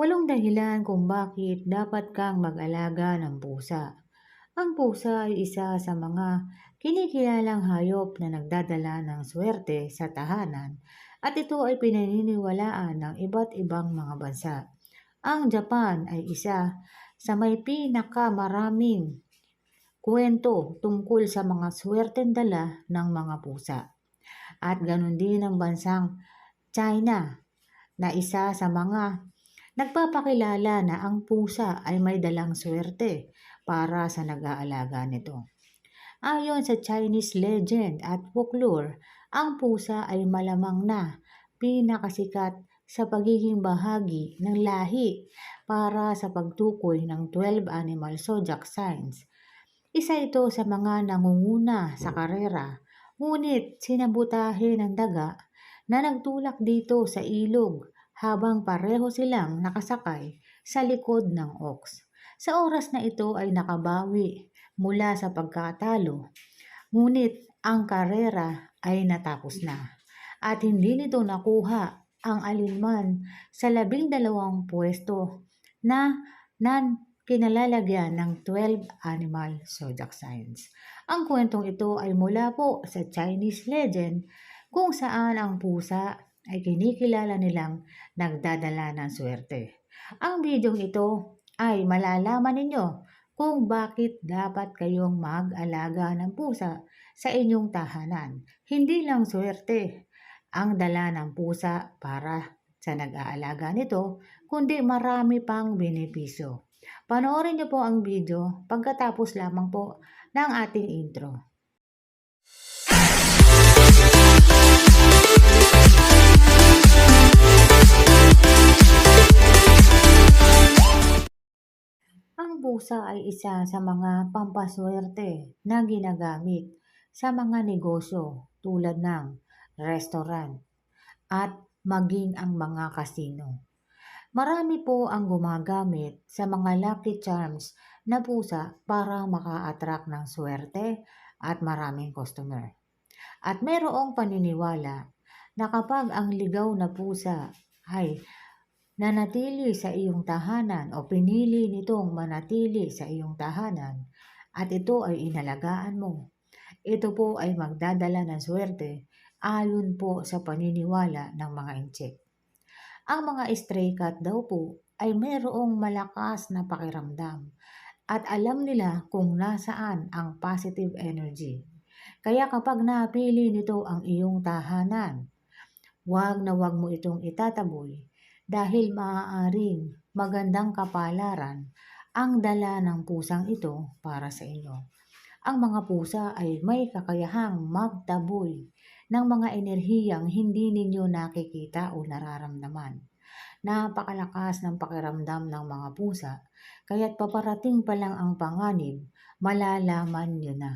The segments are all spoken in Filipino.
Walong dahilan kung bakit dapat kang mag-alaga ng pusa. Ang pusa ay isa sa mga kinikilalang hayop na nagdadala ng swerte sa tahanan at ito ay pinaniniwalaan ng iba't ibang mga bansa. Ang Japan ay isa sa may pinakamaraming kwento tungkol sa mga swerteng dala ng mga pusa. At ganun din ang bansang China na isa sa mga nagpapakilala na ang pusa ay may dalang swerte para sa nag-aalaga nito. Ayon sa Chinese legend at folklore, ang pusa ay malamang na pinakasikat sa pagiging bahagi ng lahi para sa pagtukoy ng 12 animal zodiac signs. Isa ito sa mga nangunguna sa karera, ngunit sinabutahe ng daga na nagtulak dito sa ilog habang pareho silang nakasakay sa likod ng ox. Sa oras na ito ay nakabawi mula sa pagkatalo, ngunit ang karera ay natapos na at hindi nito nakuha ang alinman sa labing dalawang pwesto na nan kinalalagyan ng 12 animal zodiac signs. Ang kwentong ito ay mula po sa Chinese legend kung saan ang pusa ay kinikilala nilang nagdadala ng swerte. Ang bidyong ito ay malalaman ninyo kung bakit dapat kayong mag-alaga ng pusa sa inyong tahanan. Hindi lang swerte ang dala ng pusa para sa nag-aalaga nito, kundi marami pang benepisyo. Panoorin niyo po ang video pagkatapos lamang po ng ating intro. Pusa ay isa sa mga pampaswerte na ginagamit sa mga negosyo tulad ng restaurant at maging ang mga kasino. Marami po ang gumagamit sa mga lucky charms na pusa para maka-attract ng swerte at maraming customer. At mayroong paniniwala na kapag ang ligaw na pusa ay nanatili sa iyong tahanan o pinili nitong manatili sa iyong tahanan at ito ay inalagaan mo, ito po ay magdadala ng swerte ayon po sa paniniwala ng mga incheck. Ang mga stray cat daw po ay mayroong malakas na pakiramdam at alam nila kung nasaan ang positive energy. Kaya kapag napili nito ang iyong tahanan, huwag na huwag mo itong itataboy dahil maaaring magandang kapalaran ang dala ng pusang ito para sa inyo. Ang mga pusa ay may kakayahang magtaboy ng mga enerhiyang hindi ninyo nakikita o nararamdaman. Napakalakas ng pakiramdam ng mga pusa, kaya't paparating pa lang ang panganib, malalaman nyo na.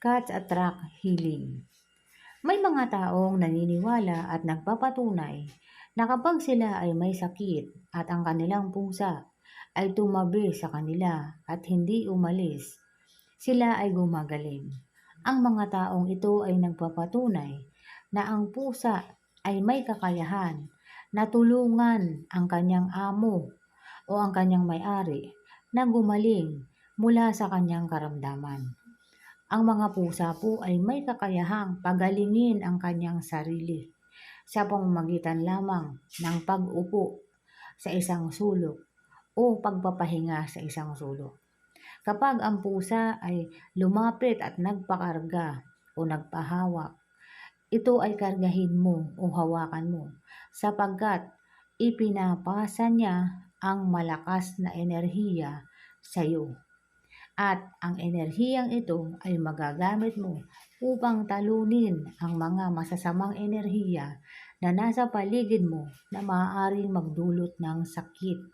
Cats attract healing. May mga taong naniniwala at nagpapatunay na kapag sila ay may sakit at ang kanilang pusa ay tumabi sa kanila at hindi umalis, sila ay gumagaling. Ang mga taong ito ay nagpapatunay na ang pusa ay may kakayahan na tulungan ang kanyang amo o ang kanyang may-ari na gumaling mula sa kanyang karamdaman. Ang mga pusa po ay may kakayahang pagalingin ang kanyang sarili sa pamamagitan lamang ng pag-upo sa isang sulok o pagpapahinga sa isang sulok. Kapag ang pusa ay lumapit at nagpakarga o nagpahawak, ito ay kargahin mo o hawakan mo sapagkat ipinapasa niya ang malakas na enerhiya sa iyo at ang enerhiyang ito ay magagamit mo upang talunin ang mga masasamang enerhiya na nasa paligid mo na maaaring magdulot ng sakit.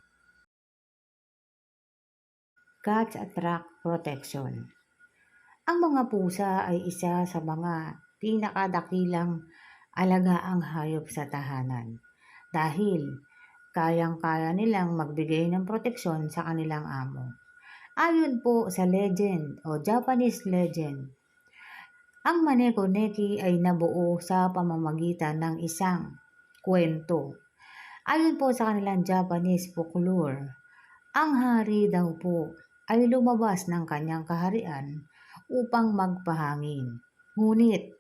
Cats Attract Protection Ang mga pusa ay isa sa mga pinakadakilang alagaang hayop sa tahanan dahil kayang-kaya nilang magbigay ng proteksyon sa kanilang amo. Ayon po sa legend o Japanese legend, ang Maneko Neki ay nabuo sa pamamagitan ng isang kwento. Ayon po sa kanilang Japanese folklore, ang hari daw po ay lumabas ng kanyang kaharian upang magpahangin. Ngunit,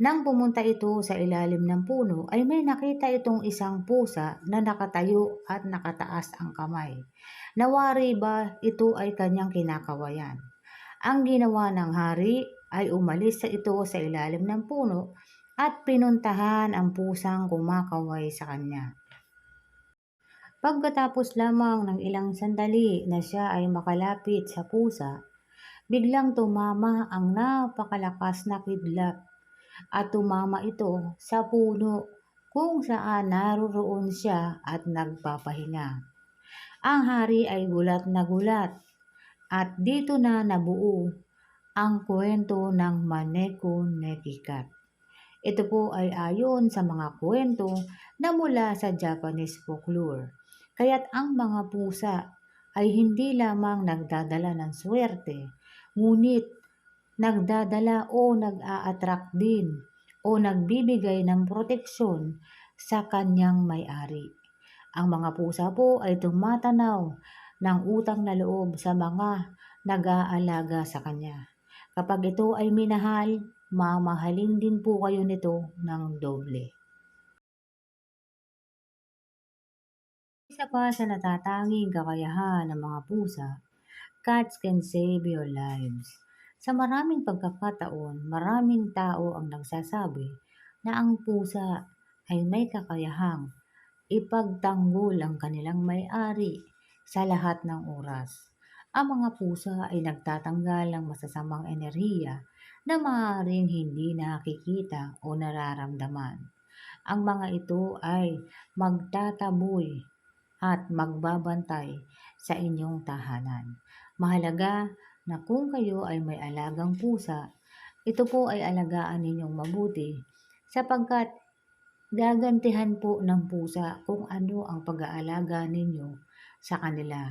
nang pumunta ito sa ilalim ng puno ay may nakita itong isang pusa na nakatayo at nakataas ang kamay. Nawari ba ito ay kanyang kinakawayan? Ang ginawa ng hari ay umalis sa ito sa ilalim ng puno at pinuntahan ang pusang kumakaway sa kanya. Pagkatapos lamang ng ilang sandali na siya ay makalapit sa pusa, biglang tumama ang napakalakas na kidlat at tumama ito sa puno kung saan naroroon siya at nagpapahinga. Ang hari ay gulat na gulat at dito na nabuo ang kwento ng Maneko Nekikat. Ito po ay ayon sa mga kwento na mula sa Japanese folklore. Kaya't ang mga pusa ay hindi lamang nagdadala ng swerte, ngunit nagdadala o nag-a-attract din o nagbibigay ng proteksyon sa kanyang may-ari. Ang mga pusa po ay tumatanaw ng utang na loob sa mga nag-aalaga sa kanya. Kapag ito ay minahal, mamahalin din po kayo nito ng doble. Isa pa sa natatanging kakayahan ng mga pusa, cats can save your lives. Sa maraming pagkakataon, maraming tao ang nagsasabi na ang pusa ay may kakayahang ipagtanggol ang kanilang may-ari sa lahat ng oras. Ang mga pusa ay nagtatanggal ng masasamang enerhiya na maaaring hindi nakikita o nararamdaman. Ang mga ito ay magtataboy at magbabantay sa inyong tahanan. Mahalaga na kung kayo ay may alagang pusa, ito po ay alagaan ninyong mabuti sapagkat gagantihan po ng pusa kung ano ang pag-aalaga ninyo sa kanila.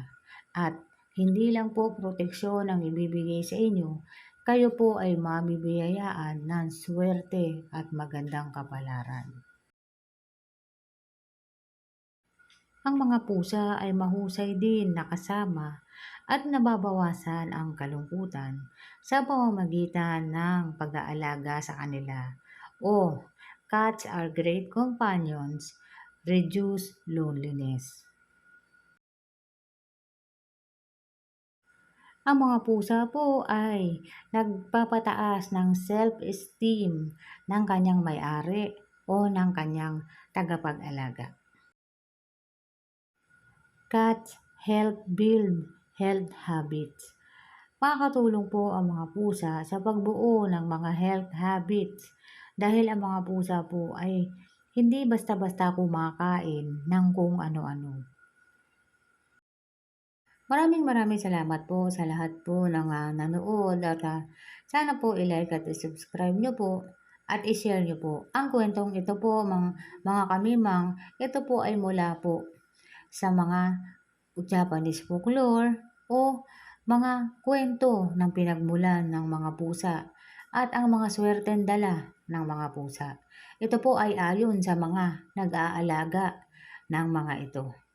At hindi lang po proteksyon ang ibibigay sa inyo, kayo po ay mabibiyayaan ng swerte at magandang kapalaran. Ang mga pusa ay mahusay din nakasama at nababawasan ang kalungkutan sa pamamagitan ng pag-aalaga sa kanila. O, cats are great companions, reduce loneliness. Ang mga pusa po ay nagpapataas ng self-esteem ng kanyang may-ari o ng kanyang tagapag-alaga. Cats help build health habits. Makakatulong po ang mga pusa sa pagbuo ng mga health habits dahil ang mga pusa po ay hindi basta-basta kumakain ng kung ano-ano. Maraming maraming salamat po sa lahat po ng uh, nanood at uh, sana po i-like at i-subscribe nyo po at i-share nyo po. Ang kwentong ito po mga, mga kamimang, ito po ay mula po sa mga Japanese folklore o mga kwento ng pinagmulan ng mga pusa at ang mga swerteng dala ng mga pusa. Ito po ay ayon sa mga nag-aalaga ng mga ito.